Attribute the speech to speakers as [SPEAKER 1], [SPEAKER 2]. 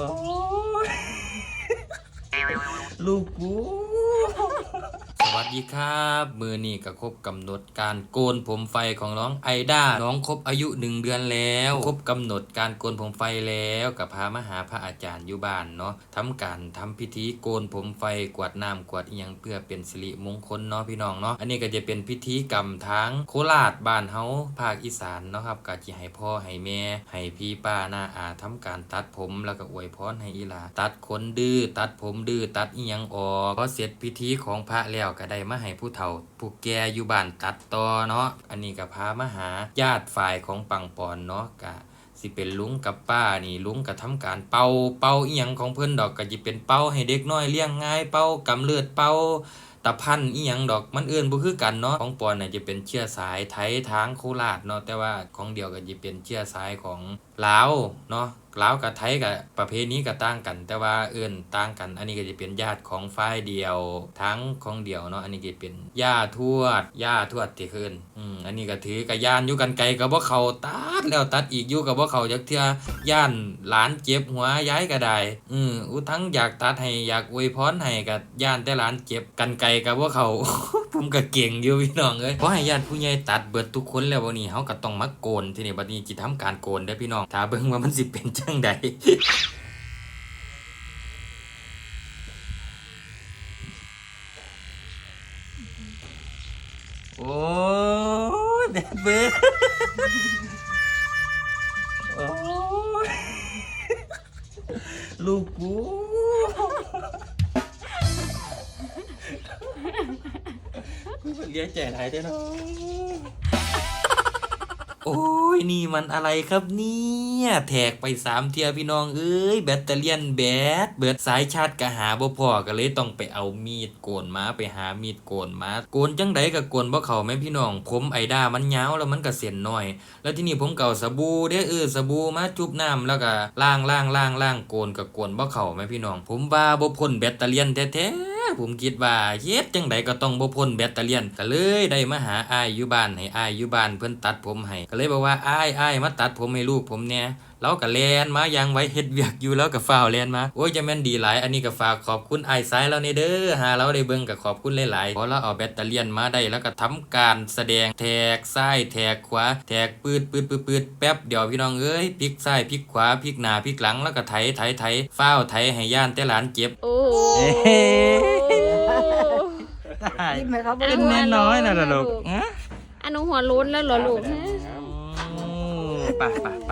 [SPEAKER 1] อ้ยลูกกูส วัสดีครับ มือนี่ก็ครบกำหนดการโกนผมไฟของน้องไอด้าน้องครบอายุหนึ่งเดือนแล้ว ครบกำหนดการโกนผมไฟแล้วกับพามาหาพระอาจารย์อยู่บ้านเนาะทำการทำพิธีโกนผมไฟกวาดน้ำกวาดอียังเพื่อเป็นสิริมงคลเนาะพี่น้องเนาะอันนี้ก็จะเป็นพิธีกรรมทางโคราชบ้านเฮาภาคอีสานเนาะครับก็จะให้พ่อให้แม่ให้พี่ป้าหน้าอาทำการตัดผมแล้วก็อวยพรให้อีลาตัดขนดื้อตัดผมดื้อตัดอียังออกพอเสร็จพิธีของพระแล้วก็ได้มาให้ผู้เฒ่า ผู้แก่อยู่บ้านตัดต่อเนาะอันนี้ก็พามาหาญาติฝ่ายของปังปอนเนาะกะสิเป็นลุงกับป้านี่ลุงก็ทำการเป่าเป่าอีหยังของเพิ่นดอกก็สิเป็นเป่าให้เด็กน้อยเลี้ยงง่ายเป่ากำเลือดเป่าตะพันอีหยังดอกมันเอื่นบ่คือกันเนาะของปอนน่ะจะเป็นเชื้อสายไทยทางโคราชเนาะแต่ว่าของเดียวก็จะเป็นเชื้อสายของลาวเนาะลาวกับไทยกับประเพณีก็ต่างกัน แต่ว่าเอื่นต่างกัน อันนี้ก็จะเป็นญาติของฝ่ายเดียวทั้งของเดียวเนาะอันนี้ก็เป็นย่าทวดย่าทวดที่คืนอืมอันนี้ก็ถือกระยานอยู่กันไกลกับบ่เขาตัดแล้วตัดอีกอยู่กับบ่เขาจักเทื่อย่านหลานเจ็บหัวย้ายก็ได้อืมอุทั้งอยากตัดให้อยากอวยพรให้กับย่านแต่หลานเจ็บกันไกลกับบ่าเขาผมก็เก่งอยู่พี่น้องเอ้ยเพราะให้ญาติผู้ใหญ่ตัดเบิดทุกคนแล้ววันนี้เฮาก็ต้องมาโกนทีนี้บัดนี้จิทำการโกนเด้พี่น้องถ้าเบิ่งว่ามันสิเป็นจังใดโอ้ยแดดเบ้ ยลูกกูกูเลี้ยงแจไรได้เนาะโอ้ยนี่มันอะไรครับนี่ เนี่ย แทกไปสามเทียพี่น้องเอ้ยแบตเตอรี่นแบตเบิดสายชาร์จกะหาบ่พอก็เลยต้องไปเอามีดโกนมาไปหามีดโกนมาโกนจังไดก็โกนบ่เข้าแม่พี่น้อง ผมไอด้ามันยาวแล้วมันก็เส้นน้อย แล้วที่นี่ผมเก่าสบู่เด้อเออสบู่มาจุบน้ำแล้วก็ล้างล้างล้างล้างโกนก็โกนบ่เข้าแม่พี่น้อง ผมว่าบ่พ้นแบตเตอรี่นแท้ๆ ผมคิดว่าเฮ็ดจังไดก็ต้องบ่พ้นแบตเตอรี่นก็เลยได้มาหาอ้ายอยู่บ้านให้อ้ายอยู่บ้านเพิ่นตัดผมให้ก็เลยบอกว่าอ้ายอ้ายมาตัดผมให้ลูกผมแหน่ยเราก็แลนมายังไว้เฮ็ดเวียกอยู่แล้วก็ฟ้าวแลนมาโอ้ยจะแม่นดีหลายอันนี้ก็ฝากขอบคุณไอ้ายซ้ายเราในเด้อหาเราได้เบิ่งก็ขอบคุณหลายๆพอเราเอาแบตเตอรี่นมาได้แล้วก็ทำการแสดงแทกซ้ายแทกขวาแทกปืดปืดปืดปืดแป๊บเดียวพี่น้องเอ้ยพลิกซ้ายพลิกขวาพลิกหน้าพลิกหลังแล้วก็ไถไถไถฟ้าวไถให้ย่านแต่หลานเจ็บ
[SPEAKER 2] โอ้
[SPEAKER 1] เอ้ได้
[SPEAKER 3] ยิ้มไหมครับ
[SPEAKER 1] เป็นแน่น้อยนะลูก
[SPEAKER 2] อันหนูหัวโล้นแล้วเหรอลูกฮะ
[SPEAKER 1] ไปไปไป